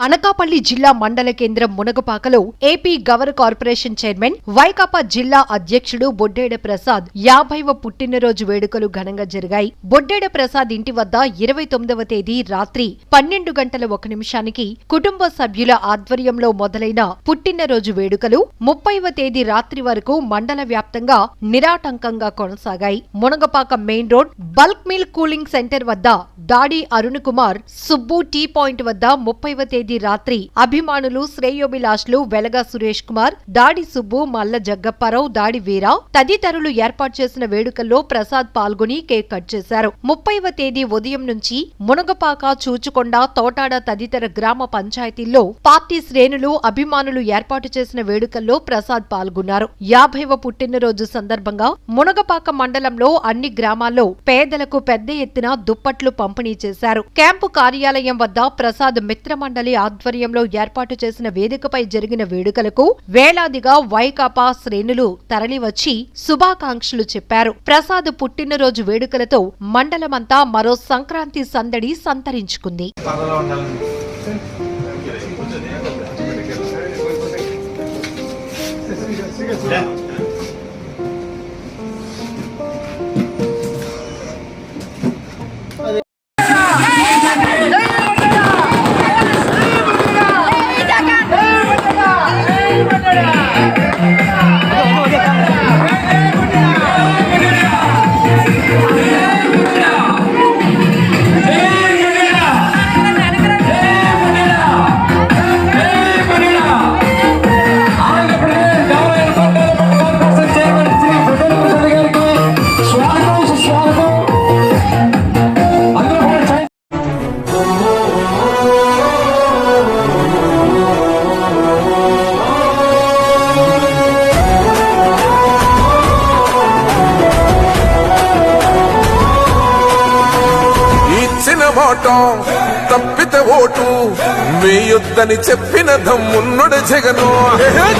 అనకాపల్లి జిల్లా మండల కేంద్రం మునగపాకలో AP Gavara corporation chairman Vaikapa జిల్లా అధ్యక్షుడు బొడ్డేడ ప్రసాద్ యాభైవ పుట్టినరోజు వేడుకలు ఘనంగా జరిగాయి. బొడ్డేడ ప్రసాద్ ఇంటి వద్ద ఇరవై తొమ్మిదవ తేదీ రాత్రి పన్నెండు గంటల ఒక నిమిషానికి కుటుంబ సభ్యుల ఆధ్వర్యంలో మొదలైన పుట్టినరోజు వేడుకలు ముప్పైవ తేదీ రాత్రి వరకు మండల వ్యాప్తంగా నిరాటంకంగా కొనసాగాయి. Munagapaka main road bulk milk cooling centre వద్ద దాడి అరుణ్ కుమార్ సుబ్బు టీ పాయింట్ వద్ద ముప్పైవ తేదీ రాత్రి అభిమానులు శ్రేయోభిలాష్లు వెలగా సురేష్ కుమార్ దాడి సుబ్బు మల్ల జగ్గప్పారావు దాడి వీరా తదితరులు ఏర్పాటు చేసిన వేడుకల్లో ప్రసాద్ పాల్గొని కేక్ కట్ చేశారు. ముప్పైవ తేదీ ఉదయం నుంచి మునగపాక చూచుకొండ తోటాడ తదితర గ్రామ పంచాయతీల్లో పార్టీ శ్రేణులు అభిమానులు ఏర్పాటు చేసిన వేడుకల్లో ప్రసాద్ పాల్గొన్నారు. యాభైవ పుట్టినరోజు సందర్భంగా మునగపాక మండలంలో అన్ని గ్రామాల్లో పేదలకు పెద్ద ఎత్తున దుప్పట్లు పంపిణీ చేశారు. క్యాంపు కార్యాలయం వద్ద ప్రసాద్ మిత్రమండలి ఆధ్వర్యంలో ఏర్పాటు చేసిన వేదికపై జరిగిన వేడుకలకు వేలాదిగా వైకాపా శ్రేణులు తరలివచ్చి శుభాకాంక్షలు చెప్పారు ప్రసాద్ పుట్టినరోజు వేడుకలతో మండలమంతా మరో సంక్రాంతి సందడి సంతరించుకుంది Yeah. ఉండాలండి మాట తప్పితే ఓటు వేయొద్దని చెప్పిన దమ్మున్నడు జగను.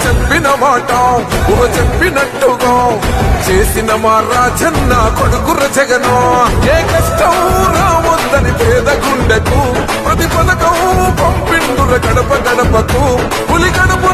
చెప్పిన మాట ఊహ చెప్పినట్టుగా చేసిన మా రాజన్న కొడుకుర జగను. ఏ కష్టం రావద్దని పేద గుండెకు ప్రతి పథకం పంపిండుల గడప గడపకు పులి గడపలో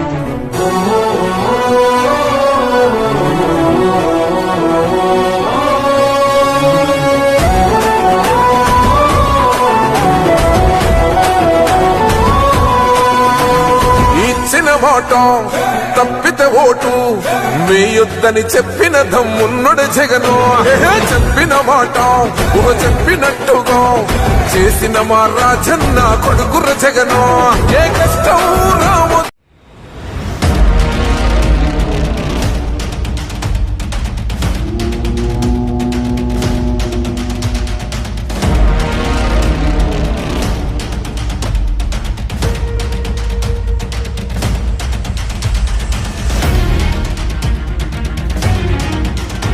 ఇచ్చిన మాట తప్పితే ఓటు వేయొద్దని చెప్పిన దమ్మున్నడు జగను. చెప్పిన మాట ఊహ చెప్పినట్టుగా చేసిన మా రాజన్న కొడుకుర జగను. ఏ కష్టం